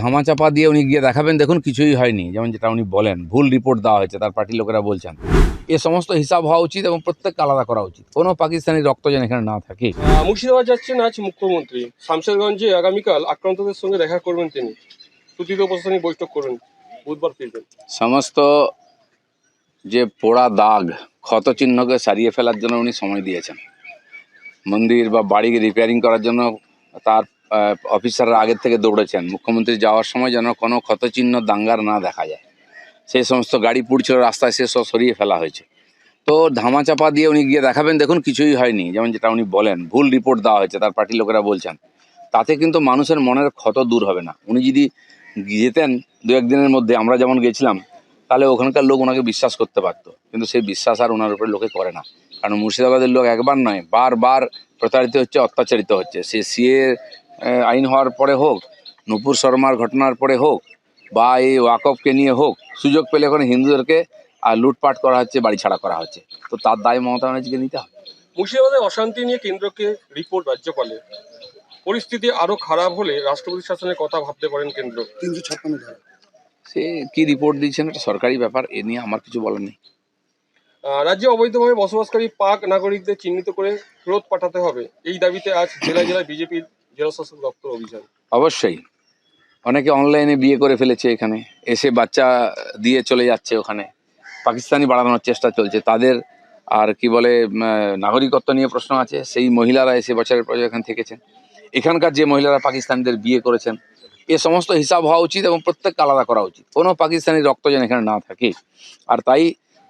ধামাচাপা দিয়ে উনি গিয়ে দেখাবেন দেখুন কিছুই হয়নি। যেমন যেটা উনি বলেন ভুল রিপোর্ট দেওয়া হয়েছে তার পার্টির লোকেরা বলছেন। এ সমস্ত হিসাব হওয়া উচিত এবং প্রত্যেককে আলাদা করা উচিত। কোনো পাকিস্তানি রক্ত যেন এখানে না থাকে। মুর্শিদাবাদ যাচ্ছেন আজ মুখ্যমন্ত্রী। শামশেরগঞ্জে আগামীকাল আক্রান্তদের সঙ্গে দেখা করবেন তিনি। তৃতীয় প্রশাসনিক বৈঠক করবেন। বুধবার ফিরবেন। সমস্ত যে পোড়া দাগ ক্ষত চিহ্নকে সারিয়ে ফেলার জন্য উনি সময় দিয়েছেন। মন্দির বা বাড়ি রিপেয়ারিং করার জন্য তার অফিসাররা আগের থেকে দৌড়েছেন। মুখ্যমন্ত্রী যাওয়ার সময় যেন কোনো ক্ষতচিহ্ন দাঙ্গার না দেখা যায়। সেই সমস্ত গাড়ি পুড়ছিল, রাস্তায় সে সব সরিয়ে ফেলা হয়েছে। তো ধামাচাপা দিয়ে উনি গিয়ে দেখাবেন, দেখুন কিছুই হয়নি। যেমন যেটা উনি বলেন, ভুল রিপোর্ট দেওয়া হয়েছে, তার পার্টির লোকেরা বলছেন। তাতে কিন্তু মানুষের মনের ক্ষত দূর হবে না। উনি যদি যেতেন দু একদিনের মধ্যে, আমরা যেমন গেছিলাম, তাহলে ওখানকার লোক ওনাকে বিশ্বাস করতে পারতো। কিন্তু সেই বিশ্বাস আর ওনার উপরে লোকে করে না। কারণ মুর্শিদাবাদের লোক একবার নয়, বারবার প্রতারিত হচ্ছে, অত্যাচারিত হচ্ছে। সে সিএ আইন হওয়ার পরে হোক নুপুর শর্মার ঘটনার পরে হোক বা এই ওয়াকফকে নিয়ে হোক সুযোগ পেলে এখন হিন্দুদেরকে আর লুটপাট করা হচ্ছে বাড়ি ছাড়া করা হচ্ছে। তো তার দায় মমতা ব্যানার্জিকে নিতে হবে। মুর্শিদাবাদে অশান্তি নিয়ে কেন্দ্রকে রিপোর্ট রাজ্যপালে পরিস্থিতি আরও খারাপ হলে রাষ্ট্রপতি শাসনের কথা ভাবতে পারেন কেন্দ্র। তিনশো ছাপ্পান্ন ধারা সে কি রিপোর্ট দিচ্ছেন? এটা সরকারি ব্যাপার এ নিয়ে আমার কিছু বলার নেই। রাজ্যে অবৈধভাবে বসবাসকারী পাক নাগরিকদের চিহ্নিত করে ফেরত পাঠাতে হবে। এই দাবিতে আজ জেলায় জেলায় বিজেপির জেলা শাসক দপ্তর অভিযান। অবশ্যই। অনেকে অনলাইনে বিয়ে করে ফেলেছে এখানে। এসে বাচ্চা দিয়ে চলে যাচ্ছে ওখানে। পাকিস্তানি বাড়ানোর চেষ্টা চলছে। তাদের আর কি বলে নাগরিকত্ব নিয়ে প্রশ্ন আছে। সেই মহিলারা এসে বছরের পর এখানে থেকেছেন। এখানকার যে মহিলারা পাকিস্তানিদের বিয়ে করেছেন, এ সমস্ত হিসাব হওয়া উচিত এবং প্রত্যেককে আলাদা করা উচিত। কোনো পাকিস্তানি রক্ত যেন এখানে না থাকে। আর তাই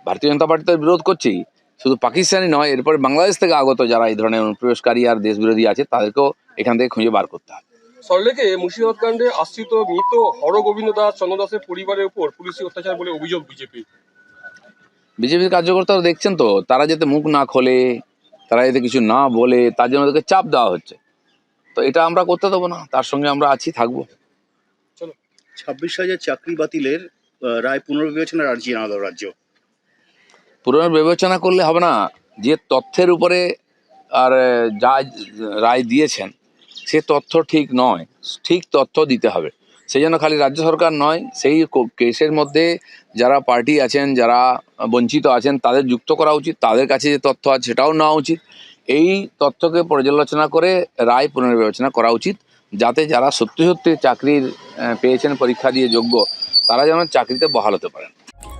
ভারতীয় জনতা পার্টি তো বিরোধ করছেই শুধু পাকিস্তানি নয় এরপরে বাংলাদেশ থেকে আগত যারা এই ধরনের অনুপ্রবেশকারী আর দেশবিরোধী আছে তাদেরকেও এখান থেকে খুঁজে বার করতে হবে সল্লেকে মুর্শিদাবাদ কাণ্ডে আশ্রিত মৃত হরগোবিন্দ দাস চন্দ্র দাসের পরিবারের উপর পুলিশি অত্যাচার বলে অভিযোগ বিজেপি। বিজেপির কার্যকর্তারা দেখছেন তো তারা যাতে মুখ না খোলে তারা যাতে কিছু না বলে তার জন্য ওদেরকে চাপ দেওয়া হচ্ছে। তো এটা আমরা করতে দেবো না তার সঙ্গে আমরা আছি থাকব। চলো। ছাব্বিশ হাজার চাকরি বাতিলের রায় পুনর্বিবেচনার আর্জি জানালো রাজ্য। পুনর্বিবেচনা করলে হবে না। যে তথ্যের উপরে আর যা রায় দিয়েছেন, সে তথ্য ঠিক নয়। ঠিক তথ্য দিতে হবে। সেই জন্য খালি রাজ্য সরকার নয়, সেই কেসের মধ্যে যারা পার্টি আছেন, যারা বঞ্চিত আছেন, তাদের যুক্ত করা উচিত। তাদের কাছে যে তথ্য আছে, সেটাও নেওয়া উচিত। এই তথ্যকে পর্যালোচনা করে রায় পুনর্বিবেচনা করা উচিত, যাতে যারা সত্যি সত্যি চাকরির পেয়েছেন পরীক্ষা দিয়ে যোগ্য, তারা যেন চাকরিতে বহাল হতে পারেন।